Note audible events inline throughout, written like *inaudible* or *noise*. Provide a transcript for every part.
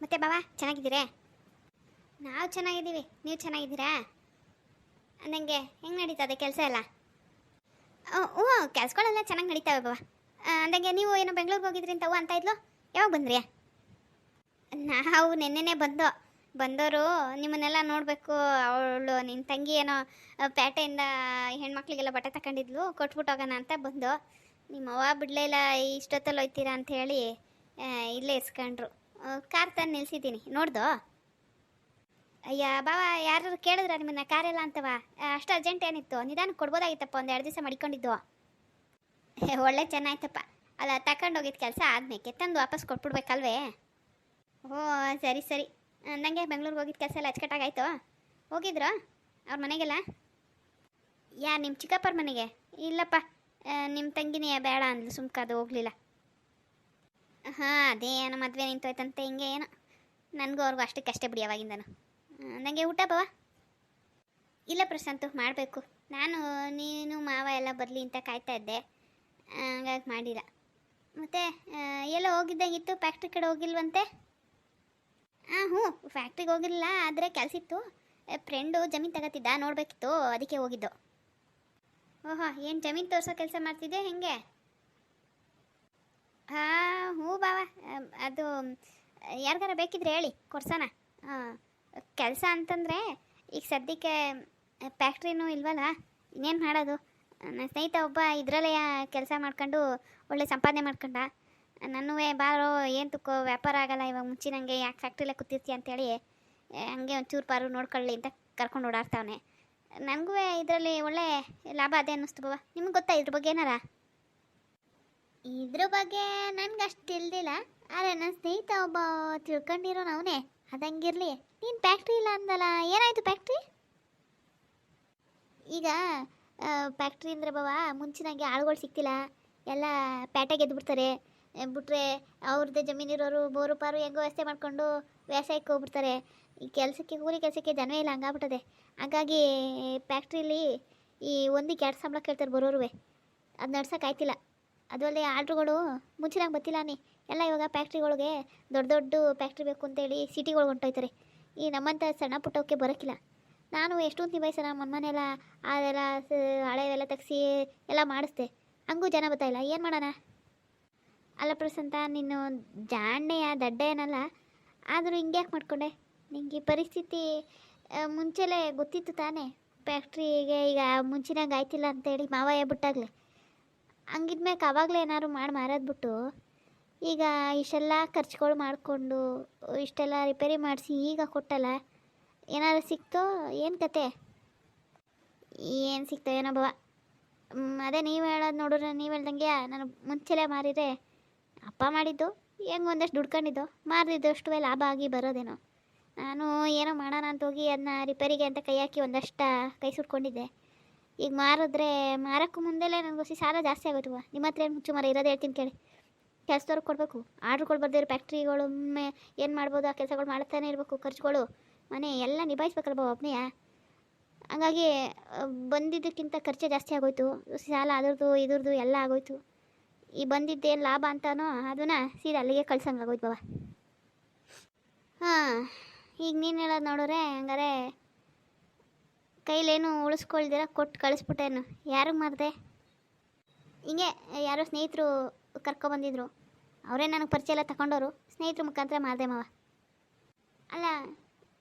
ಮತ್ತೆ ಬಾವಾ, ಚೆನ್ನಾಗಿದ್ದೀರಾ? ನಾವು ಚೆನ್ನಾಗಿದ್ದೀವಿ. ನೀವು ಚೆನ್ನಾಗಿದ್ದೀರಾ? ಅಂದಂಗೆ ಹೆಂಗೆ ನಡೀತದೆ ಕೆಲಸ ಎಲ್ಲ? ಹ್ಞೂ ಕೆಲಸಗಳೆಲ್ಲ ಚೆನ್ನಾಗಿ ನಡೀತಾವೆ ಬಾವಾ. ಅಂದಂಗೆ ನೀವು ಏನೋ ಬೆಂಗಳೂರಿಗೆ ಹೋಗಿದ್ರಿ ಅಂತ ಹೂ ಅಂತ ಇದ್ಲು. ಯಾವಾಗ ಬಂದ್ರಿಯಾ ನಾವು ನೆನ್ನೆನೇ ಬಂದೋ ಬಂದವರು ನಿಮ್ಮನ್ನೆಲ್ಲ ನೋಡಬೇಕು. ಅವಳು ನಿನ್ನ ತಂಗಿ ಏನೋ ಪೇಟೆಯಿಂದ ಹೆಣ್ಮಕ್ಳಿಗೆಲ್ಲ ಬಟ್ಟೆ ತಗೊಂಡಿದ್ಲು ಕೊಟ್ಬಿಟ್ಟು ಹೋಗೋಣ ಅಂತ ಬಂದು. ನಿಮ್ಮ ಅವ್ವ ಬಿಡಲೇ ಇಲ್ಲ, ಇಷ್ಟೊತ್ತಲ್ಲಿ ಹೋಯ್ತೀರಾ ಅಂತ ಹೇಳಿ ಇಲ್ಲೇ ಇಸ್ಕೊಂಡ್ರು. ಕಾರ್ ತಂದು ನಿಲ್ಸಿದ್ದೀನಿ. ನೋಡ್ದೋ? ಅಯ್ಯ, ಬಾವ ಯಾರು ಕೇಳಿದ್ರ ನಿಮ್ಮನ್ನ? ಕಾರೆಲ್ಲ ಅಂತವ? ಅಷ್ಟು ಅರ್ಜೆಂಟ್ ಏನಿತ್ತು? ನಿಧಾನ ಕೊಡ್ಬೋದಾಗಿತ್ತಪ್ಪ, ಒಂದು ಎರಡು ದಿವಸ ಮಡಿಕೊಂಡಿದ್ದು. ಒಳ್ಳೆ ಚೆನ್ನಾಯ್ತಪ್ಪ. ಅಲ್ಲ ತಗೊಂಡೋಗಿದ್ದ ಕೆಲಸ ಆದ್ಮೇಲೆ ತಂದು ವಾಪಸ್ ಕೊಟ್ಬಿಡ್ಬೇಕಲ್ವೇ? ಓ, ಸರಿ ಸರಿ. ನನಗೆ ಬೆಂಗ್ಳೂರಿಗೆ ಹೋಗಿದ್ದ ಕೆಲಸ ಎಲ್ಲ ಅಚ್ಚುಕಟ್ಟಾಗಾಯ್ತು? ಹೋಗಿದ್ರು? ಅವ್ರ ಮನೆಗೆಲ್ಲ? ಯಾ ನಿಮ್ಮ ಚಿಕ್ಕಪ್ಪರ ಮನೆಗೆ? ಇಲ್ಲಪ್ಪ. ನಿಮ್ಮ ತಂಗಿನೇ ಬೇಡ ಅಂದ್ಲು, ಸುಮ್ಕದು ಹೋಗ್ಲಿಲ್ಲ. ಹಾಂ, ಅದೇ ಏನೋ ಮದುವೆ ನಿಂತೋಯ್ತಂತೆ ಹಿಂಗೆ ಏನೋ. ನನಗೂ ಅವ್ರಿಗೂ ಅಷ್ಟಕ್ಕಷ್ಟೇ ಬಿಡಿ ಅವಾಗಿಂದನು. ನನಗೆ ಊಟ ಬವಾ. ಇಲ್ಲ ಪ್ರಶಾಂತು, ಮಾಡಬೇಕು. ನಾನು, ನೀನು, ಮಾವ ಎಲ್ಲ ಬರಲಿ ಅಂತ ಕಾಯ್ತಾ ಇದ್ದೆ. ಹಂಗಾಗಿ ಮಾಡಿಲ್ಲ. ಮತ್ತು ಎಲ್ಲ ಹೋಗಿದ್ದಾಗಿತ್ತು? ಫ್ಯಾಕ್ಟ್ರಿ ಕಡೆ ಹೋಗಿಲ್ವಂತೆ? ಹಾಂ ಹ್ಞೂ ಫ್ಯಾಕ್ಟ್ರಿಗೆ ಹೋಗಿಲ್ಲ, ಆದರೆ ಕೆಲಸ ಇತ್ತು. ಫ್ರೆಂಡು ಜಮೀನು ತಗೋತಿದ್ದ ನೋಡಬೇಕಿತ್ತು, ಅದಕ್ಕೆ ಹೋಗಿದ್ದು. ಓಹೋ, ಏನು ಜಮೀನು ತೋರಿಸೋ ಕೆಲಸ ಮಾಡ್ತಿದ್ದೆ, ಹೆಂಗೆ? ಹಾಂ ಹ್ಞೂ ಬಾವ ಅದು, ಯಾರಿಗಾರ ಬೇಕಿದ್ರೆ ಹೇಳಿ, ಕೊಡ್ಸೋಣ. ಕೆಲಸ ಅಂತಂದರೆ, ಈಗ ಸದ್ಯಕ್ಕೆ ಫ್ಯಾಕ್ಟ್ರಿನೂ ಇಲ್ವಲ್ಲ, ಇನ್ನೇನು ಮಾಡೋದು? ನನ್ನ ಸ್ನೇಹಿತ ಒಬ್ಬ ಇದರಲ್ಲೇ ಕೆಲಸ ಮಾಡ್ಕೊಂಡು, ಒಳ್ಳೆ ಸಂಪಾದನೆ ಮಾಡ್ಕೊಂಡ. ನನ್ನೂ ಬಾರೋ, ಏನು ತುಕ್ಕೋ ವ್ಯಾಪಾರ ಆಗಲ್ಲ, ಇವಾಗ ಮುಂಚಿನಂಗೆ ಯಾಕೆ ಫ್ಯಾಕ್ಟ್ರಿಲೇ ಕೂತಿರ್ತೀಯ ಅಂತೇಳಿ ಹಂಗೆ ಒಂಚೂರು ಪಾರು ನೋಡ್ಕೊಳ್ಳಿ ಅಂತ ಕರ್ಕೊಂಡು ಓಡಾಡ್ತಾವನೆ. ನನಗೂ ಇದರಲ್ಲಿ ಒಳ್ಳೆ ಲಾಭ ಅದೇ ಅನ್ನಿಸ್ತು ಬಾವ. ನಿಮ್ಗೆ ಗೊತ್ತಾ ಇದ್ರ ಬಗ್ಗೆ ಏನಾರ? ಇದ್ರ ಬಗ್ಗೆ ನನ್ಗೆ ಅಷ್ಟು ತಿಳಿದಿಲ್ಲ, ಆದರೆ ನನ್ನ ಸ್ನೇಹಿತ ಒಬ್ಬ ತಿಳ್ಕೊಂಡಿರೋ ಅವನೇ, ಅದಂಗಿರಲಿ. ನೀನು ಫ್ಯಾಕ್ಟ್ರಿ ಇಲ್ಲ ಅಂದಲ್ಲ, ಏನಾಯಿತು ಫ್ಯಾಕ್ಟ್ರಿ ಈಗ ಫ್ಯಾಕ್ಟ್ರಿ ಅಂದರೆ ಬಾವ, ಮುಂಚಿನಾಗೆ ಆಳುಗಳು ಸಿಕ್ತಿಲ್ಲ ಎಲ್ಲ ಪ್ಯಾಟೆಗೆ ಎದ್ದು ಬಿಡ್ತಾರೆ ಬಿಟ್ರೆ ಅವ್ರದ್ದೇ ಜಮೀನಿರೋರು ಬೋರು ಪಾರು ಹೆಂಗೋ ವ್ಯವಸ್ಥೆ ಮಾಡ್ಕೊಂಡು ವ್ಯವಸಾಯಕ್ಕೆ ಹೋಗ್ಬಿಡ್ತಾರೆ. ಈ ಕೆಲಸಕ್ಕೆ ಕೂಲಿ ಕೆಲಸಕ್ಕೆ ಜನವೇ ಇಲ್ಲ, ಹಂಗಾಗ್ಬಿಟ್ಟದೆ. ಹಾಗಾಗಿ ಫ್ಯಾಕ್ಟ್ರಿಲಿ ಈ ಒಂದಿಗೆ ಎರಡು ಸಂಬಳ ಕೇಳ್ತಾರೆ ಬರೋರುವೆ ಅದು ನಡ್ಸೋಕೆ ಆಯ್ತಿಲ್ಲ. ಅದು ಅಲ್ಲದೆ ಆರ್ಡ್ರುಗಳು ಮುಂಚಿನಾಗ ಬತ್ತಿಲ್ಲಾನೆ ಎಲ್ಲ ಇವಾಗ ಫ್ಯಾಕ್ಟ್ರಿಗಳಿಗೆ ದೊಡ್ಡ ದೊಡ್ಡ ಫ್ಯಾಕ್ಟ್ರಿ ಬೇಕು ಅಂತೇಳಿ ಸಿಟಿಗಳು ಹೊಂಟೋಯ್ತಾರೆ. ಈ ನಮ್ಮಂಥ ಸಣ್ಣ ಪುಟ್ಟವಕ್ಕೆ ಬರೋಕ್ಕಿಲ್ಲ ನಾನು ಎಷ್ಟೊಂದು ನಿಭಾಯಿಸೋಣ ಮೊನ್ನೆಲ್ಲ ಅದೆಲ್ಲ ಹಳೆವೆಲ್ಲ ತೆಗ್ಸಿ ಎಲ್ಲ ಮಾಡಿಸ್ದೆ. ಹಂಗೂ ಜನ ಬರ್ತಾಯಿಲ್ಲ ಏನು ಮಾಡೋಣ? ಅಲ್ಲ ಪ್ರಸಂತ ನೀನು ಜಾಣ್ಯೆಯ ದಡ್ಡ ಏನಲ್ಲ ಆದರೂ ಹಿಂಗ್ಯಾಕೆ ಮಾಡಿಕೊಂಡೆ? ನಿಂಗೆ ಈ ಪರಿಸ್ಥಿತಿ ಮುಂಚೆಲೇ ಗೊತ್ತಿತ್ತು ತಾನೇ? ಫ್ಯಾಕ್ಟ್ರಿಗೆ ಈಗ ಮುಂಚಿನಾಗ ಆಯ್ತಿಲ್ಲ ಅಂತೇಳಿ ಮಾವಯ್ಯ ಬಿಟ್ಟಾಗಲೇ. ಹಂಗಿದ್ಮ್ಯಾಕೆ ಅವಾಗಲೇ ಏನಾದ್ರು ಮಾಡಿ ಮಾರದ್ಬಿಟ್ಟು ಈಗ ಇಷ್ಟೆಲ್ಲ ಖರ್ಚುಗಳು ಮಾಡಿಕೊಂಡು ಇಷ್ಟೆಲ್ಲ ರಿಪೇರಿ ಮಾಡಿಸಿ ಈಗ ಕೊಟ್ಟಲ್ಲ ಏನಾದ್ರು ಸಿಕ್ತೋ ಏನು ಕತೆ? ಏನು ಸಿಕ್ತೋ ಏನೋ ಬವ ಅದೇ ನೀವು ಹೇಳೋದು ನೋಡಿದ್ರೆ ನೀವು ಹೇಳ್ದಂಗೆ ನಾನು ಮುಂಚೆಲೆ ಮಾರಿದ್ರೆ ಅಪ್ಪ ಮಾಡಿದ್ದು, ಹೆಂಗೆ ಒಂದಷ್ಟು ದುಡ್ಕೊಂಡಿದ್ದು ಮಾರಿದಷ್ಟು ಲಾಭ ಆಗಿ ಬರೋದೇನೋ. ನಾನು ಏನೋ ಮಾಡೋಣ ಅಂತ ಹೋಗಿ ಅದನ್ನ ರಿಪೇರಿಗೆ ಅಂತ ಕೈ ಹಾಕಿ ಒಂದಷ್ಟು ಕೈ ಸುಟ್ಕೊಂಡಿದ್ದೆ. ಈಗ ಮಾರಿದ್ರೆ, ಮಾರೋಕ್ಕೂ ಮುಂದೆಲೇ ನನಗೋಸಿ ಸಾಲ ಜಾಸ್ತಿ ಆಗೋಯ್ತು ನಿಮ್ಮ ಹತ್ರ ಏನು ಮುಚ್ಚು ಮರ ಇರೋದು ಹೇಳ್ತೀನಿ ಕೇಳಿ. ಕೆಲಸದವ್ರಿಗೆ ಕೊಡಬೇಕು. ಆರ್ಡ್ರ್ ಬರ್ದಿರೋ ಫ್ಯಾಕ್ಟ್ರಿಗಳು, ಒಮ್ಮೆ ಏನು ಮಾಡ್ಬೋದು, ಆ ಕೆಲಸಗಳು ಮಾಡ್ತಾನೆ ಇರಬೇಕು. ಖರ್ಚುಗಳು, ಮನೆ ಎಲ್ಲ ನಿಭಾಯಿಸ್ಬೇಕಲ್ವ ಒಬ್ಬನೇ ಹಂಗಾಗಿ ಬಂದಿದ್ದಕ್ಕಿಂತ ಖರ್ಚೆ ಜಾಸ್ತಿ ಆಗೋಯ್ತು. ಸಾಲ ಅದ್ರದ್ದು, ಇದ್ರದ್ದು ಎಲ್ಲ ಆಗೋಯ್ತು. ಈ ಬಂದಿದ್ದೇನು ಲಾಭ ಅಂತಾನೋ, ಅದನ್ನು ಸೀದಾ ಅಲ್ಲಿಗೆ ಕಳ್ಸಂಗೆ ಆಗೋಯ್ತು ಬಾವ. ಹಾಂ, ಈಗ ನೀನು ಹೇಳೋದು ನೋಡಿದ್ರೆ, ಹಂಗಾರೆ ಕೈಲೇನು ಉಳಿಸ್ಕೊಳ್ದಿರ ಕೊಟ್ಟು ಕಳಿಸ್ಬಿಟ್ಟೇನು. ಯಾರಿಗೆ ಮಾಡಿದೆ? ಹಿಂಗೆ ಯಾರೋ ಸ್ನೇಹಿತರು ಕರ್ಕೊಬಂದಿದ್ರು. ಅವರೇ ನನಗೆ ಪರಿಚಯ ಎಲ್ಲ ತಗೊಂಡವರು ಸ್ನೇಹಿತರ ಮುಖಾಂತರ ಮಾಡಿದೆ ಮಾವ. ಅಲ್ಲ,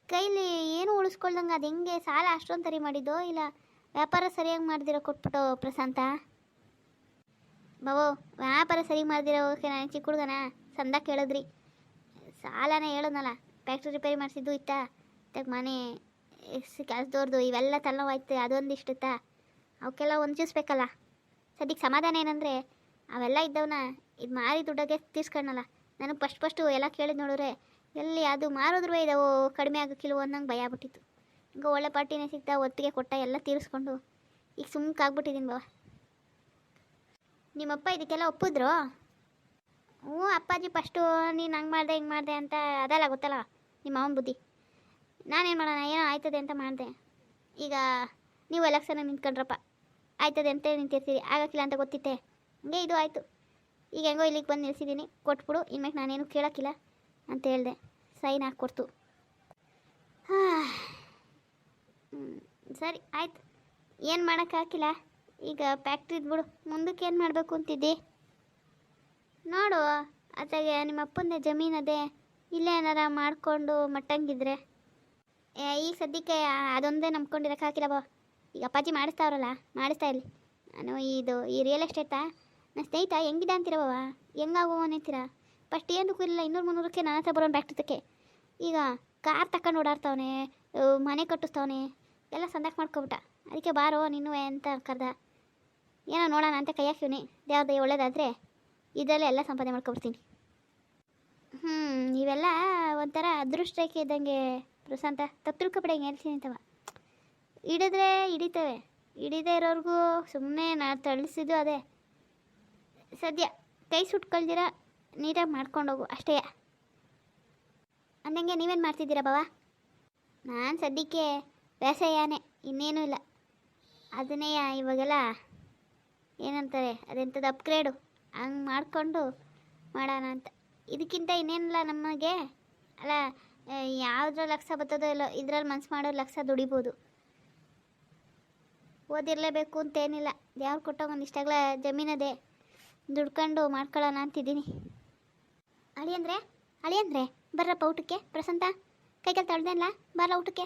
ಕೈಲಿ ಏನು ಉಳಿಸ್ಕೊಳ್ದಂಗೆ? ಅದು ಹೆಂಗೆ ಸಾಲ ಅಷ್ಟೊಂದು ಸರಿ ಮಾಡಿದ್ದೋ? ಇಲ್ಲ ವ್ಯಾಪಾರ ಸರಿಯಾಗಿ ಮಾಡ್ದಿರೋ ಕೊಟ್ಬಿಟ್ಟು ಪ್ರಶಾಂತ? ಬಾವೋ ವ್ಯಾಪಾರ ಸರಿ ಮಾಡ್ದಿರೋ ಓಕೆ ನಾನು ಚಿಕ್ಕ ಹುಡುಗನ ಸಂದ ಕೇಳಿದ್ರಿ. ಸಾಲನೇ ಹೇಳೋದಲ್ಲ ಫ್ಯಾಕ್ಟ್ರಿ ರಿಪೇರಿ ಮಾಡಿಸಿದ್ದು ಇತ್ತ? ಇತ್ತಾಗ ಮನೆ ಕೆಲಸದವ್ರದ್ದು ಇವೆಲ್ಲ ತಲೆನೋವಾಯ್ತು, ಅದೊಂದು ಇತ್ತ ಅವಕ್ಕೆಲ್ಲ ಹೊಂಚಿಸ್ಬೇಕಲ್ಲ ಸದ್ಯಕ್ಕೆ ಸಮಾಧಾನ ಏನಂದರೆ, ಅವೆಲ್ಲ ಇದ್ದವನ್ನ ಇದು ಮಾರಿ ದುಡ್ಡಾಗೆ ತೀರ್ಸ್ಕೊಳ್ಳಲ್ಲ ನನಗೆ ಫಸ್ಟ್ ಫಸ್ಟು ಎಲ್ಲ ಕೇಳಿದ್ ನೋಡಿದ್ರೆ, ಎಲ್ಲಿ ಅದು ಮಾರೋದ್ರೂ ಇದಾವು, ಕಡಿಮೆ ಆಗೋಕ್ಕಿಲ್ವೋ ಅನ್ನಂಗೆ ಭಯ ಆಗ್ಬಿಟ್ಟಿತ್ತು. ಹಿಂಗೆ ಒಳ್ಳೆ ಪಾರ್ಟಿನೇ ಸಿಗ್ತಾ ಒತ್ತಿಗೆ ಕೊಟ್ಟ ಎಲ್ಲ ತೀರಿಸ್ಕೊಂಡು, ಈಗ ಸುಮ್ಕಾಗ್ಬಿಟ್ಟಿದ್ದೀನಿ ಬಾವ. ನಿಮ್ಮಪ್ಪ ಇದಕ್ಕೆಲ್ಲ ಒಪ್ಪಿದ್ರು? ಹ್ಞೂ, ಅಪ್ಪಾಜಿ ಫಸ್ಟು ನೀನು ಹಂಗೆ ಮಾಡಿದೆ, ಹಿಂಗೆ ಮಾಡಿದೆ ಅಂತ ಅದಲ್ಲ ಗೊತ್ತಲ್ಲ ನಿಮ್ಮ ಅವನ ಬುದ್ಧಿ. ನಾನೇನು ಮಾಡೋಣ? ಏನೋ ಆಯ್ತದೆ ಅಂತ ಮಾಡಿದೆ. ಈಗ ನೀವು ಎಲೆಕ್ಷನ್ ನಿಂತ್ಕೊಂಡ್ರಪ್ಪ. ಆಯ್ತದೆ ಅಂತ ನಿಂತಿರ್ತೀರಿ. ಆಗಕ್ಕಿಲ್ಲ ಅಂತ ಗೊತ್ತಿತ್ತೆ. ಹಂಗೆ ಇದು ಆಯಿತು. ಈಗ ಹೆಂಗೋ ಇಲ್ಲಿಗೆ ಬಂದು ನಿಲ್ಸಿದ್ದೀನಿ ಕೊಟ್ಬಿಡು. ಇನ್ಮೇಲೆ ನಾನೇನು ಕೇಳೋಕ್ಕಿಲ್ಲ ಅಂತ ಹೇಳಿದೆ. ಸೈನ್ ಹಾಕ್ಕೊಡ್ತು. ಹಾಂ. ಸರಿ, ಆಯ್ತು. ಏನು ಮಾಡೋಕ್ಕಾಗಿಲ್ಲ ಈಗ ಫ್ಯಾಕ್ಟ್ರಿದ್ ಬಿಡು. ಮುಂದಕ್ಕೆ ಏನು ಮಾಡಬೇಕು ಅಂತಿದ್ದಿ? ನೋಡು ಅತ್ತಾಗೆ ನಿಮ್ಮ ಅಪ್ಪಂದೇ ಜಮೀನದೇ. ಇಲ್ಲೇ ಏನಾರ ಮಾಡಿಕೊಂಡು ಮಟ್ಟಂಗಿದ್ರೆ. ಈಗ ಸದ್ಯಕ್ಕೆ ಅದೊಂದೇ ನಂಬ್ಕೊಂಡಿರೋಕ್ಕಾಗಿಲ್ಲ ಬಾ. ಈಗ ಅಪ್ಪಾಜಿ ಮಾಡಿಸ್ತಾವ್ರಲ್ಲ, ಮಾಡಿಸ್ತಾ ಇಲ್ಲಿ ನಾನು ಇದು, ಈ ರಿಯಲ್ ಎಸ್ಟೇಟಾ ನನ್ನ ಸ್ನೇಹಿತ ಹೆಂಗಿದೆ ಅಂತೀರ ಹೆಂಗಾಗೋ ಹೆಂಗಾಗುವ ಅಂತೀರ? ಫಸ್ಟ್ ಏನು ಇಲ್ಲ ಇನ್ನೂರು ಮುನ್ನೂರಕ್ಕೆ ನನ್ನ ಹತ್ರ ಬರೋನು ಬ್ಯಾಕ್ಟಕ್ಕೆ ಈಗ ಕಾರ್ ತಕೊಂಡು ಓಡಾಡ್ತಾವನೆ ಮನೆ ಕಟ್ಟಿಸ್ತಾವನೆ, ಎಲ್ಲ ಸಂದಕ್ಕೆ ಮಾಡ್ಕೊಬಿಟ್ಟ. ಅದಕ್ಕೆ ಬಾರೋ, ನೀನು ಅಂತ ಕರ್ದ? ಏನೋ ನೋಡೋಣ ಅಂತ ಕೈ ದೇವ್ರದ್ದು ಒಳ್ಳೇದಾದರೆ ಇದರಲ್ಲೇ ಎಲ್ಲ ಸಂಪಾದನೆ ಮಾಡ್ಕೊಬಿಡ್ತೀನಿ. ಹ್ಞೂ ಇವೆಲ್ಲ ಒಂಥರ ಅದೃಷ್ಟಕ್ಕೆ ಇದ್ದಂಗೆ ಪ್ರಶಾಂತ ತಪ್ಪು ತಿಳ್ಕೊಬೇಡ ಹಿಂಗೆ ಹೇಳ್ತೀನಿ ಅಂತವ? ಹಿಡಿದ್ರೆ ಹಿಡಿತವೆ. ಹಿಡಿದೇ ಇರೋರ್ಗೂ ಸುಮ್ಮನೆ ನಾ ತಳಿಸಿದ್ದು ಅದೇ. ಸದ್ಯ ಕೈ ಸುಟ್ಕೊಳ್ದಿರ ಮಾಡ್ಕೊಂಡು ಹೋಗು ಅಷ್ಟೇ. ಅಂದಂಗೆ ನೀವೇನು ಮಾಡ್ತಿದ್ದೀರಾ ಬಾವಾ? ನಾನು ಸದ್ಯಕ್ಕೆ ವ್ಯಾಸಯಾನೆ, ಇನ್ನೇನೂ ಇಲ್ಲ. ಅದನ್ನೇ ಇವಾಗೆಲ್ಲ ಏನಂತಾರೆ, ಅದೆಂಥದ್ದು ಅಪ್ಗ್ರೇಡು ಹಂಗೆ ಮಾಡಿಕೊಂಡು ಮಾಡೋಣ ಅಂತ. ಇದಕ್ಕಿಂತ ಇನ್ನೇನಿಲ್ಲ ನಮಗೆ. ಅಲ್ಲ ಯಾವುದ್ರ ಲಕ್ಷ ಬರ್ತದೋ ಇಲ್ಲೋ ಇದ್ರಲ್ಲಿ ಮನ್ಸು ಮಾಡೋ ಲಕ್ಷ ದುಡಿಬೋದು. ಓದಿರಲೇಬೇಕು ಅಂತೇನಿಲ್ಲ ದೇವ್ರು ಒಂದು ಒಂದಿಷ್ಟಾಗಲ ಜಮೀನದೇ. ದುಡ್ಕೊಂಡು ಮಾಡ್ಕೊಳ್ಳೋಣ ಅಂತಿದ್ದೀನಿ. ಅಳಿ ಅಂದ್ರೆ ಬರ್ರಪ್ಪ ಊಟಕ್ಕೆ? ಪ್ರಸಂತ ಕೈಕಾಲು ಅಲ್ಲ ಬರ್ರ ಊಟಕ್ಕೆ?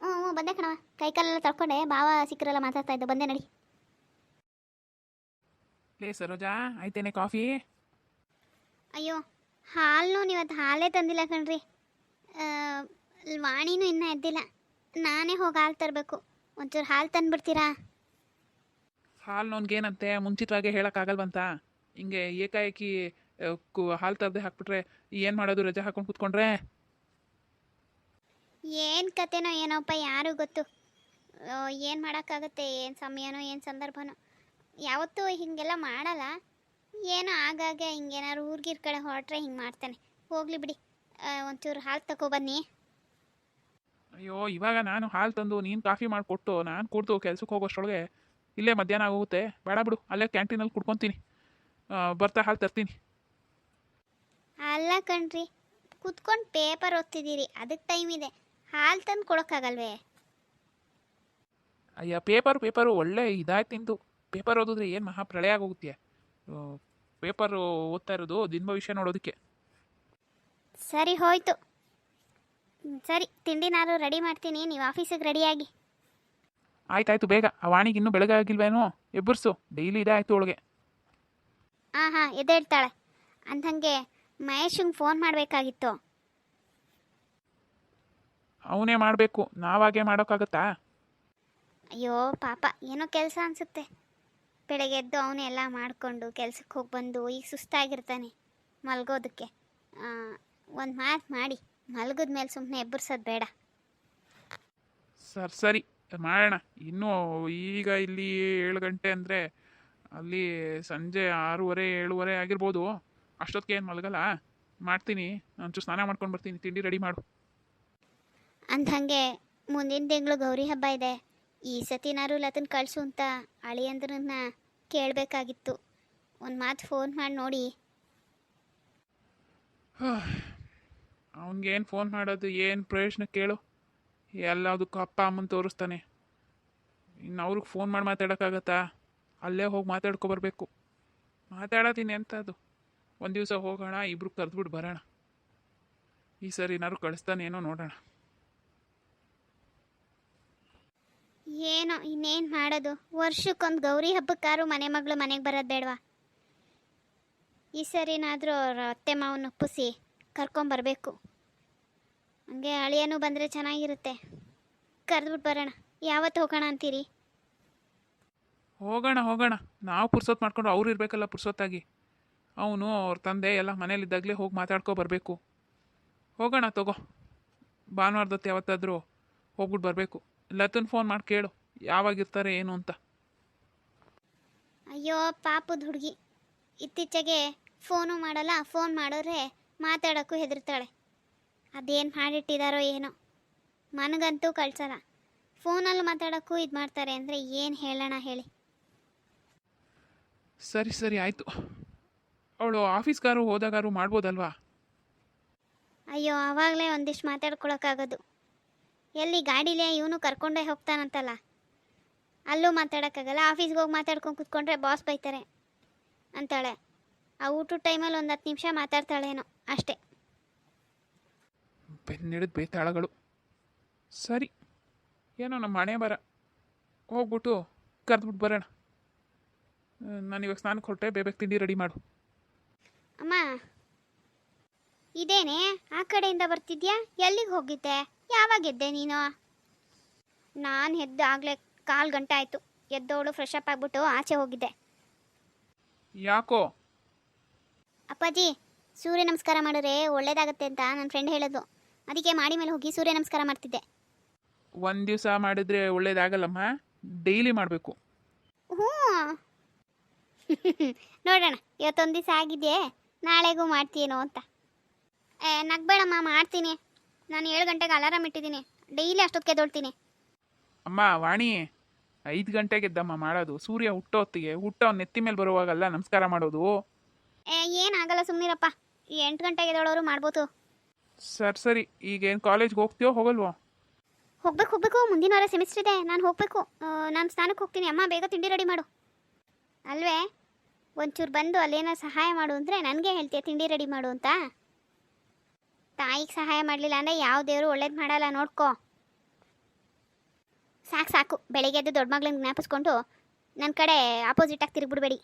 ಹ್ಞೂ ಹ್ಞೂ ಬಂದೆ ಕಣವ ಕೈಕಾಲೆಲ್ಲ ತೊಳ್ಕೊಂಡೆ ಭಾವ ಸಿಕ್ಕರೆಲ್ಲ ಮಾತಾಡ್ತಾ ಇದ್ದೆ. ಬಂದೆ ನಡಿ. ಲೇ ಸರೋಜಾ ಆಯ್ತೇನೆ ಕಾಫಿ? ಅಯ್ಯೋ ಹಾಲು ಇವತ್ತು ಹಾಲೇ ತಂದಿಲ್ಲ ಕಣ್ರಿ. ವಾಣಿನೂ ಇನ್ನೂ ಎದ್ದಿಲ್ಲ. ನಾನೇ ಹೋಗಿ ಹಾಲು ತರಬೇಕು. ಒಂಚೂರು ಹಾಲು ತಂದ್ಬಿಡ್ತೀರಾ? ಹಾಲು ನೋನ್ಗೇನಂತೆ ಮುಂಚಿತವಾಗಿ ಹೇಳೋಕ್ಕಾಗಲ್ವಂತ ಹಿಂಗೆ ಏಕಾಏಕಿ ಕು ಹಾಲು ತರದೆ ಹಾಕ್ಬಿಟ್ರೆ ಏನು ಮಾಡೋದು ರಜೆ ಹಾಕೊಂಡು ಕೂತ್ಕೊಂಡ್ರೆ? ಏನು ಕತೆನೋ ಏನೋಪ್ಪ ಯಾರು ಗೊತ್ತು. ಏನು ಮಾಡೋಕ್ಕಾಗತ್ತೆ ಏನು ಸಮಯನೋ ಏನು ಸಂದರ್ಭನೋ. ಯಾವತ್ತೂ ಹೀಗೆಲ್ಲ ಮಾಡಲ್ಲ. ಏನೋ ಆಗಾಗ ಹಿಂಗೇನಾದ್ರು ಊರ್ಗಿರ್ ಕಡೆ ಹೊರಟ್ರೆ ಹಿಂಗೆ ಮಾಡ್ತಾನೆ. ಹೋಗ್ಲಿ ಬಿಡಿ. ಒಂಚೂರು ಹಾಲು ತಗೊಬನ್ನಿ ಅಯ್ಯೋ ಇವಾಗ ನಾನು ಹಾಲು ತಂದು ನೀನು ಕಾಫಿ ಮಾಡಿಕೊಟ್ಟು ನಾನು ಕುಡ್ದು ಕೆಲ್ಸಕ್ಕೆ ಹೋಗೋಷ್ಟರೊಳಗೆ ಇಲ್ಲೇ ಮಧ್ಯಾಹ್ನ ಆಗೋಗುತ್ತೆ ಬೇಡ ಬಿಡು ಅಲ್ಲೇ ಕ್ಯಾಂಟೀನಲ್ಲಿ ಕುಡ್ಕೊತೀನಿ. ಬರ್ತಾ ಹಾಲು ತರ್ತೀನಿ. ಅಲ್ಲ ಕಣ್ರಿ ಕುತ್ಕೊಂಡು ಪೇಪರ್ ಓದ್ತಿದ್ದೀರಿ ಅದಕ್ಕೆ ಟೈಮ್ ಇದೆ. ಹಾಲು ತಂದು ಕೊಡೋಕ್ಕಾಗಲ್ವೇ? ಅಯ್ಯ ಪೇಪರ್ ಪೇಪರು ಒಳ್ಳೆ ಇದಾಯ್ತು ನಿಂದು. ಪೇಪರ್ ಓದಿದ್ರೆ ಏನು ಮಹಾ ಪ್ರಳಯ ಆಗೋಗುತ್ತೆ. ಪೇಪರ್ ಓದ್ತಾ ಇರೋದು ದಿನ ಭವಿಷ್ಯ ನೋಡೋದಕ್ಕೆ. ಸರಿ ಹೋಯ್ತು. ಸರಿ ಸರಿ ತಿಂಡಿನಾರು ರೆಡಿ ಮಾಡ್ತೀನಿ ನೀವು ಆಫೀಸಿಗೆ ರೆಡಿಯಾಗಿ. ಆಯ್ತಾಯ್ತು ಬೇಗ. ಆ ವಾಣಿಗೆ ಇನ್ನೂ ಬೆಳಗಾಗಿಲ್ವೇನೋ? ಎಬ್ಬರ್ಸು ಡೈಲಿ ಇದೇ ಆಯ್ತು ಒಳಗೆ ಹಾಂ ಹಾಂ ಎದ್ದೇಳ್ತಾಳೆ. ಅಂದಂಗೆ ಮಹೇಶಂಗೆ ಫೋನ್ ಮಾಡಬೇಕಾಗಿತ್ತು. ಅವನೇ ಮಾಡಬೇಕು ನಾವಾಗೆ ಮಾಡೋಕ್ಕಾಗತ್ತಾ? ಅಯ್ಯೋ ಪಾಪ ಏನೋ ಕೆಲಸ ಅನಿಸುತ್ತೆ. ಬೆಳಗ್ಗೆ ಎದ್ದು ಅವನೇ ಎಲ್ಲ ಮಾಡಿಕೊಂಡು ಕೆಲ್ಸಕ್ಕೆ ಹೋಗಿ ಬಂದು ಈಗ ಸುಸ್ತಾಗಿರ್ತಾನೆ ಮಲಗೋದಕ್ಕೆ. ಒಂದು ಮಾತು ಮಾಡಿ. ಮಲಗಿದ ಮೇಲೆ ಸುಮ್ಮನೆ ಎಬ್ಬರ್ಸೋದು ಬೇಡ. ಸರ್ ಸರಿ. ಮಾಡೋಣ. ಇನ್ನೂ ಈಗ ಇಲ್ಲಿ ಏಳು ಗಂಟೆ ಅಂದರೆ ಅಲ್ಲಿ ಸಂಜೆ ಆರೂವರೆ ಏಳುವರೆ ಆಗಿರ್ಬೋದು. ಅಷ್ಟೊತ್ತಿಗೆ ಏನು ಮಲಗಲ್ಲ. ಮಾಡ್ತೀನಿ. ಒಂಚೂರು ಸ್ನಾನ ಮಾಡ್ಕೊಂಡು ಬರ್ತೀನಿ. ತಿಂಡಿ ರೆಡಿ ಮಾಡು. ಅಂದಂಗೆ ಮುಂದಿನ ತಿಂಗಳು ಗೌರಿ ಹಬ್ಬ ಇದೆ. ಈ ಸತಿನಾರು ಲತನ್ ಕಳಿಸು ಅಂತ ಅಳಿಯಂದ್ರನ್ನ ಕೇಳಬೇಕಾಗಿತ್ತು. ಒಂದು ಮಾತು ಫೋನ್ ಮಾಡಿ ನೋಡಿ. ಅವನಿಗೇನು ಫೋನ್ ಮಾಡೋದು, ಏನು ಪ್ರಯೋಜನ ಕೇಳು. ಎಲ್ಲದಕ್ಕೂ ಅಪ್ಪ ಅಮ್ಮನ ತೋರಿಸ್ತಾನೆ. ಇನ್ನು ಅವ್ರಿಗೆ ಫೋನ್ ಮಾಡಿ ಮಾತಾಡೋಕ್ಕಾಗತ್ತಾ? ಅಲ್ಲೇ ಹೋಗಿ ಮಾತಾಡ್ಕೊ ಬರಬೇಕು. ಎಂತ ಅದು. ಒಂದು ದಿವಸ ಹೋಗೋಣ, ಇಬ್ರು ಕರೆದ್ಬಿಟ್ಟು ಬರೋಣ. ಈ ಸರಿ ಏನಾದ್ರು ಕಳಿಸ್ತಾನೇನೋ ನೋಡೋಣ. ಏನೋ, ಇನ್ನೇನು ಮಾಡೋದು? ವರ್ಷಕ್ಕೊಂದು ಗೌರಿ ಹಬ್ಬಕ್ಕಾರು ಮನೆ ಮಗಳು ಮನೆಗೆ ಬರೋದು ಬೇಡವಾ? ಈ ಸರಿನಾದರೂ ಅವ್ರ ಅತ್ತೆ ಮಾವನ ಒಪ್ಪಿಸಿ ಕರ್ಕೊಂಬರ್ಬೇಕು ಹಂಗೆ ಅಳಿಯನೂ ಬಂದರೆ ಚೆನ್ನಾಗಿರುತ್ತೆ. ಕರೆದ್ಬಿಟ್ಟು ಬರೋಣ. ಯಾವತ್ತು ಹೋಗೋಣ ಅಂತೀರಿ? ಹೋಗೋಣ ಹೋಗೋಣ. ನಾವು ಪುರ್ಸೊತ್ತು ಮಾಡ್ಕೊಂಡು ಅವ್ರು ಇರಬೇಕಲ್ಲ ಪುರ್ಸೊತ್ತಾಗಿ. ಅವನು, ಅವ್ರ ತಂದೆ ಎಲ್ಲ ಮನೇಲಿದ್ದಾಗಲೇ ಹೋಗಿ ಮಾತಾಡ್ಕೊ ಬರಬೇಕು. ಹೋಗೋಣ ತಗೋ. ಭಾನುವಾರದೊತ್ತು ಯಾವತ್ತಾದರೂ ಹೋಗ್ಬಿಟ್ಟು ಬರಬೇಕು. ಲತನ್ ಫೋನ್ ಮಾಡಿ ಕೇಳು. ಯಾವಾಗಿರ್ತಾರೆ ಏನು ಅಂತ. ಅಯ್ಯೋ ಪಾಪದ ಹುಡುಗಿ. ಇತ್ತೀಚೆಗೆ ಫೋನು ಮಾಡಲ್ಲ ಫೋನ್ ಮಾಡಿದ್ರೆ ಮಾತಾಡೋಕ್ಕೂ ಹೆದರ್ತಾಳೆ. ಅದೇನು ಮಾಡಿಟ್ಟಿದಾರೋ ಏನೋ. ನನಗಂತೂ ಕಳ್ಸಲ್ಲ. ಫೋನಲ್ಲಿ ಮಾತಾಡೋಕ್ಕೂ ಇದು ಮಾಡ್ತಾರೆ ಅಂದರೆ ಏನು ಹೇಳೋಣ ಹೇಳಿ. ಸರಿ ಸರಿ ಆಯಿತು. ಅವಳು ಆಫೀಸ್ಗಾರು ಹೋದಾಗಾರು ಮಾಡ್ಬೋದಲ್ವಾ? ಅಯ್ಯೋ ಆವಾಗಲೇ ಒಂದಿಷ್ಟು ಮಾತಾಡ್ಕೊಳಕ್ಕಾಗೋದು. ಎಲ್ಲಿ ಗಾಡಿಲಿ ಇವನು ಕರ್ಕೊಂಡೇ ಹೋಗ್ತಾನಂತಲ್ಲ? ಅಲ್ಲೂ ಮಾತಾಡೋಕ್ಕಾಗಲ್ಲ ಆಫೀಸ್ಗೆ ಹೋಗಿ ಮಾತಾಡ್ಕೊಂಡು ಕೂತ್ಕೊಂಡ್ರೆ ಬಾಸ್ ಬೈತಾರೆ ಅಂತಾಳೆ. ಆ ಊಟದ ಟೈಮಲ್ಲಿ ಒಂದು ಹತ್ತು ನಿಮಿಷ ಮಾತಾಡ್ತಾಳೇನೋ ಅಷ್ಟೇ. ಬೆನ್ನಿಡಿದ ಬೇತಾಳಗಳು. ಸರಿ ಏನೋ ನಮ್ಮ ಮನೆ ಬರ. ಹೋಗ್ಬಿಟ್ಟು ಕರೆದ್ಬಿಟ್ಟು ಬರೋಣ. ನಾನು ಇವಾಗ ಸ್ನಾನಕ್ಕೆ ಹೊರಟೆ ಬೇಬೇಕು ತಿಂಡಿ ರೆಡಿ ಮಾಡು. ಅಮ್ಮ ಇದೇನೆ? ಆ ಕಡೆಯಿಂದ ಬರ್ತಿದ್ಯಾ? ಎಲ್ಲಿಗೆ ಹೋಗಿದ್ದೆ? ಯಾವಾಗ ಎದ್ದೆ ನೀನು? ನಾನು ಎದ್ದು ಆಗಲೇ ಕಾಲು ಗಂಟೆ ಆಯಿತು. ಎದ್ದೋಳು ಫ್ರೆಶ್ ಅಪ್ ಆಗಿಬಿಟ್ಟು ಆಚೆ ಹೋಗಿದ್ದೆ. ಯಾಕೋ? ಅಪ್ಪಾಜಿ ಸೂರ್ಯ ನಮಸ್ಕಾರ ಮಾಡಿದ್ರೆ ಒಳ್ಳೇದಾಗತ್ತೆ ಅಂತ ನನ್ನ ಫ್ರೆಂಡ್ ಹೇಳೋದು. ಅದಕ್ಕೆ ಮಾಡಿ ಮೇಲೆ ಹೋಗಿ ಸೂರ್ಯ ನಮಸ್ಕಾರ ಮಾಡ್ತಿದ್ದೆ. ಒಂದು ದಿವಸ ಮಾಡಿದ್ರೆ ಒಳ್ಳೇದಾಗಲ್ಲಮ್ಮ? ಡೈಲಿ ಮಾಡಬೇಕು. ಹ್ಞೂ. *laughs* ನೋಡೋಣ ಇವತ್ತೊಂದು ದಿವಸ ಆಗಿದೆಯೇ ನಾಳೆಗೂ ಮಾಡ್ತೀನೋ ಅಂತ. ಏ ನಗ್ಬೇಡಮ್ಮ ಮಾಡ್ತೀನಿ. ನಾನು ಏಳು ಗಂಟೆಗೆ ಅಲಾರಾಮ್ ಇಟ್ಟಿದ್ದೀನಿ. ಡೈಲಿ ಅಷ್ಟೊತ್ತಿಗೆ ಎದ್ದೊಳ್ತೀನಿ. ಅಮ್ಮ ವಾಣಿ ಐದು ಗಂಟೆಗೆ ಎದ್ದಮ್ಮ ಮಾಡೋದು. ಸೂರ್ಯ ಹುಟ್ಟೋ ಹೊತ್ತಿಗೆ ಅವ್ನ ನೆತ್ತಿ ಮೇಲೆ ಬರುವಾಗಲ್ಲ ನಮಸ್ಕಾರ ಮಾಡೋದು. ಏ ಏನಾಗಲ್ಲ ಸುಮ್ಮನಿರಪ್ಪ ಎಂಟು ಗಂಟೆಗೆ ಎದ್ದೋಳೋರು ಮಾಡ್ಬೋದು. ಸರಿ ಸರಿ. ಈಗೇನು ಕಾಲೇಜ್ಗೆ ಹೋಗ್ತೀವೋ ಹೋಗಲ್ವೋ? ಹೋಗ್ಬೇಕು ಹೋಗ್ಬೇಕು. ಮುಂದಿನ ವಾರ ಸೆಮಿಸ್ಟರ್ ಇದೆ. ನಾನು ಹೋಗಬೇಕು. ನಾನು ಸ್ನಾನಕ್ಕೆ ಹೋಗ್ತೀನಿ. ಅಮ್ಮ ಬೇಗ ತಿಂಡಿ ರೆಡಿ ಮಾಡು. ಅಲ್ವೇ? ಒಂಚೂರು ಬಂದು ಅಲ್ಲೇನೋ ಸಹಾಯ ಮಾಡು ಅಂದರೆ ನನಗೆ ಹೇಳ್ತೀಯ ತಿಂಡಿ ರೆಡಿ ಮಾಡು ಅಂತ? ತಾಯಿಗೆ ಸಹಾಯ ಮಾಡಲಿಲ್ಲ ಅಂದರೆ ಯಾವ ದೇವರು ಒಳ್ಳೇದು ಮಾಡಲ್ಲ ನೋಡ್ಕೋ. ಸಾಕು ಸಾಕು, ಬೆಳಿಗ್ಗೆ ಎದ್ದು ದೊಡ್ಡ ಮಗಳನ್ನ ಜ್ಞಾಪಿಸ್ಕೊಂಡು ನನ್ನ ಕಡೆ ಆಪೋಸಿಟಾಗಿ ತಿರುಗ್ಬಿಡ್ಬೇಡಿ.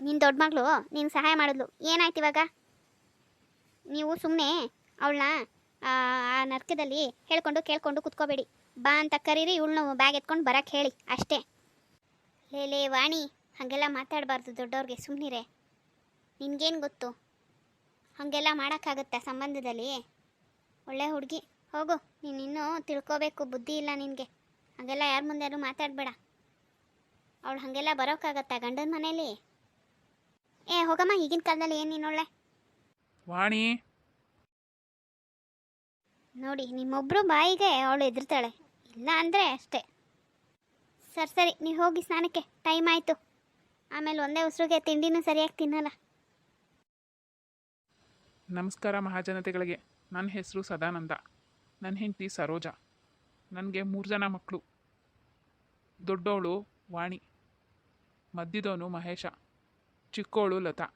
ನಿನ್ನ ದೊಡ್ಡ ಮಗಳು ನೀನು ಸಹಾಯ ಮಾಡಿದ್ಲು, ಏನಾಯ್ತು ಇವಾಗ? ನೀವು ಸುಮ್ಮನೆ ಅವಳನ್ನ ಆ ನರ್ಕದಲ್ಲಿ ಹೇಳ್ಕೊಂಡು ಕೇಳ್ಕೊಂಡು ಕುತ್ಕೋಬೇಡಿ. ಬಾ ಅಂತ ಕರೀರಿ, ಇವಳನ್ನ ಬ್ಯಾಗ್ ಎತ್ಕೊಂಡು ಬರಕ್ಕೆ ಹೇಳಿ, ಅಷ್ಟೇ. ಲೇ ಲೇ, ವಾಣಿ, ಹಾಗೆಲ್ಲ ಮಾತಾಡಬಾರ್ದು ದೊಡ್ಡವ್ರಿಗೆ ಸುಮ್ಮನಿರೆ ನಿನಗೇನು ಗೊತ್ತು? ಹಾಗೆಲ್ಲ ಮಾಡೋಕ್ಕಾಗುತ್ತಾ ಸಂಬಂಧದಲ್ಲಿ. ಒಳ್ಳೆ ಹುಡುಗಿ. ಹೋಗು ನೀನು ಇನ್ನೂ ತಿಳ್ಕೋಬೇಕು ಬುದ್ಧಿ ಇಲ್ಲ ನಿನಗೆ. ಹಾಗೆಲ್ಲ ಯಾರ ಮುಂದೆ ಯಾರು ಮಾತಾಡಬೇಡ. ಅವಳು ಹಾಗೆಲ್ಲ ಬರೋಕ್ಕಾಗತ್ತಾ ಗಂಡನ ಮನೇಲಿ? ಏ ಹೋಗಮ್ಮ ಈಗಿನ ಕಾಲದಲ್ಲಿ ಏನು ನೀನೊಳ್ಳೆ ವಾಣಿ. ನೋಡಿ ನಿಮ್ಮೊಬ್ಬರು ಬಾಯಿಗೆ ಅವಳು ಎದುರ್ತಾಳೆ ಇಲ್ಲ ಅಂದರೆ ಅಷ್ಟೇ. ಸರಿ ಸರಿ ನೀವು ಹೋಗಿ ಸ್ನಾನಕ್ಕೆ. ಟೈಮ್ ಆಯಿತು. ಆಮೇಲೆ ಒಂದೇ ಉಸಿರಿಗೆ ತಿಂಡಿನೂ ಸರಿಯಾಗಿ ತಿನ್ನಲ್ಲ. ನಮಸ್ಕಾರ ಮಹಾಜನತೆಗಳಿಗೆ. ನನ್ನ ಹೆಸರು ಸದಾನಂದ. ನನ್ನ ಹೆಂಡತಿ ಸರೋಜಾ. ನನಗೆ ಮೂರು ಜನ ಮಕ್ಕಳು ದೊಡ್ಡವಳು ವಾಣಿ. ಮದ್ದಿದವನು ಮಹೇಶ. ಚಿಕ್ಕವಳು ಲತಾ.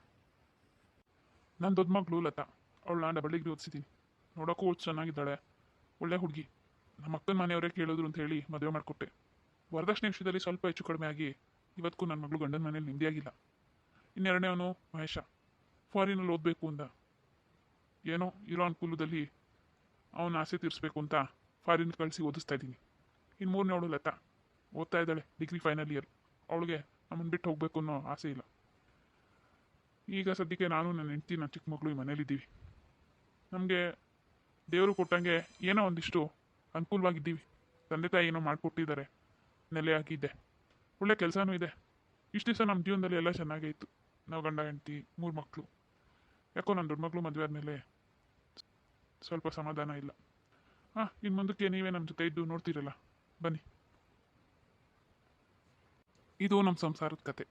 ನನ್ನ ದೊಡ್ಡ ಮಗಳು ಲತಾ. ಅವಳನ್ನ ಡಬಲ್ ಡಿಗ್ರಿ ಓದಿಸಿದ್ದೀನಿ ನೋಡೋಕ್ಕೂ ಚೆನ್ನಾಗಿದ್ದಾಳೆ. ಒಳ್ಳೆ ಹುಡುಗಿ. ನಮ್ಮ ಅಕ್ಕನ ಮನೆಯವರೇ ಕೇಳಿದ್ರು ಅಂತ ಹೇಳಿ ಮದುವೆ ಮಾಡಿಕೊಟ್ಟೆ. ವರದಕ್ಷಿಣೆ ವಿಷಯದಲ್ಲಿ ಸ್ವಲ್ಪ ಹೆಚ್ಚು ಕಡಿಮೆ ಆಗಿ ಇವತ್ತಿಗೂ ನನ್ನ ಮಗಳು ಗಂಡನ ಮನೇಲಿ ನಿಂದಿಯಾಗಿಲ್ಲ ಇನ್ನೆರಡನೇವನು ಮಹೇಶ. ಫಾರಿನಲ್ಲಿ ಓದಬೇಕು ಅಂದ. ಏನೋ ಇರೋ ಅನುಕೂಲದಲ್ಲಿ ಅವನ ಆಸೆ ತೀರಿಸ್ಬೇಕು ಅಂತ ಫಾರಿನ್ ಕಳಿಸಿ ಓದಿಸ್ತಾ ಇದ್ದೀನಿ. ಇನ್ನು ಮೂರನೇ ಅವಳು ಲತಾ. ಓದ್ತಾ ಇದ್ದಾಳೆ ಡಿಗ್ರಿ ಫೈನಲ್ ಇಯರ್. ಅವಳಿಗೆ ನಮ್ಮನ್ನು ಬಿಟ್ಟು ಹೋಗಬೇಕು ಅನ್ನೋ ಆಸೆ ಇಲ್ಲ. ಈಗ ಸದ್ಯಕ್ಕೆ ನಾನು ನನ್ನ ಹೆಂಡತಿ, ನನ್ನ ಚಿಕ್ಕ ಮಕ್ಕಳು ಮನೇಲಿದ್ದೀವಿ ನಮಗೆ ದೇವರು ಕೊಟ್ಟಂಗೆ ಏನೋ ಒಂದಿಷ್ಟು ಅನುಕೂಲವಾಗಿದ್ದೀವಿ. ತಂದೆ ತಾಯಿ ಏನೋ ಮಾಡಿಕೊಟ್ಟಿದ್ದಾರೆ. ನೆಲೆ ಹಾಕಿದ್ದೆ ಒಳ್ಳೆ ಕೆಲಸನೂ ಇದೆ. ಇಷ್ಟು ದಿವಸ ನಮ್ಮ ಜೀವನದಲ್ಲಿ ಎಲ್ಲ ಚೆನ್ನಾಗೇ ಇತ್ತು. ನಾವು ಗಂಡ, ಹೆಂಡತಿ, ಮೂರು ಮಕ್ಕಳು ಯಾಕೋ ನನ್ನ ದೊಡ್ಡ ಮಗಳು ಮದುವೆ ಆದಮೇಲೆ ಸ್ವಲ್ಪ ಸಮಾಧಾನ ಇಲ್ಲ. ಹಾಂ ಇನ್ನು ಮುಂದಕ್ಕೆ ನೀವೇ ನಮ್ಮ ಜೊತೆ ಇದ್ದು ನೋಡ್ತೀರಲ್ಲ. ಬನ್ನಿ. ಇದು ನಮ್ಮ ಸಂಸಾರದ ಕತೆ.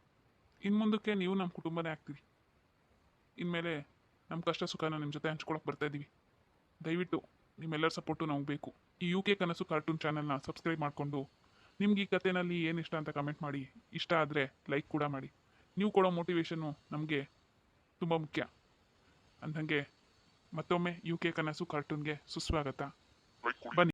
ಇನ್ನು ಮುಂದಕ್ಕೆ ನೀವು ನಮ್ಮ ಕುಟುಂಬನೇ ಆಗ್ತೀವಿ ಇನ್ಮೇಲೆ ನಮ್ಮ ಕಷ್ಟ ಸುಖನ ನಿಮ್ಮ ಜೊತೆ ಹಂಚ್ಕೊಳಕ್ಕೆ ಬರ್ತಾ ಇದ್ದೀವಿ ದಯವಿಟ್ಟು ನಿಮ್ಮೆಲ್ಲರ ಸಪೋರ್ಟು ನಮಗೆ ಬೇಕು. ಈ ಯು ಕೆ ಕನಸು ಕಾರ್ಟೂನ್ ಚಾನಲ್ನ ಸಬ್ಸ್ಕ್ರೈಬ್ ಮಾಡಿಕೊಂಡು ನಿಮ್ಗೆ ಈ ಕಥೆನಲ್ಲಿ ಏನು ಇಷ್ಟ ಅಂತ ಕಮೆಂಟ್ ಮಾಡಿ. ಇಷ್ಟ ಆದರೆ ಲೈಕ್ ಕೂಡ ಮಾಡಿ. ನೀವು ಕೊಡೋ ಮೋಟಿವೇಶನ್ನು ನಮಗೆ ತುಂಬ ಮುಖ್ಯ. ಅಂದಂಗೆ ಮತ್ತೊಮ್ಮೆ ಯು ಕೆ ಕನಸು ಕಾರ್ಟೂನ್ಗೆ ಸುಸ್ವಾಗತ.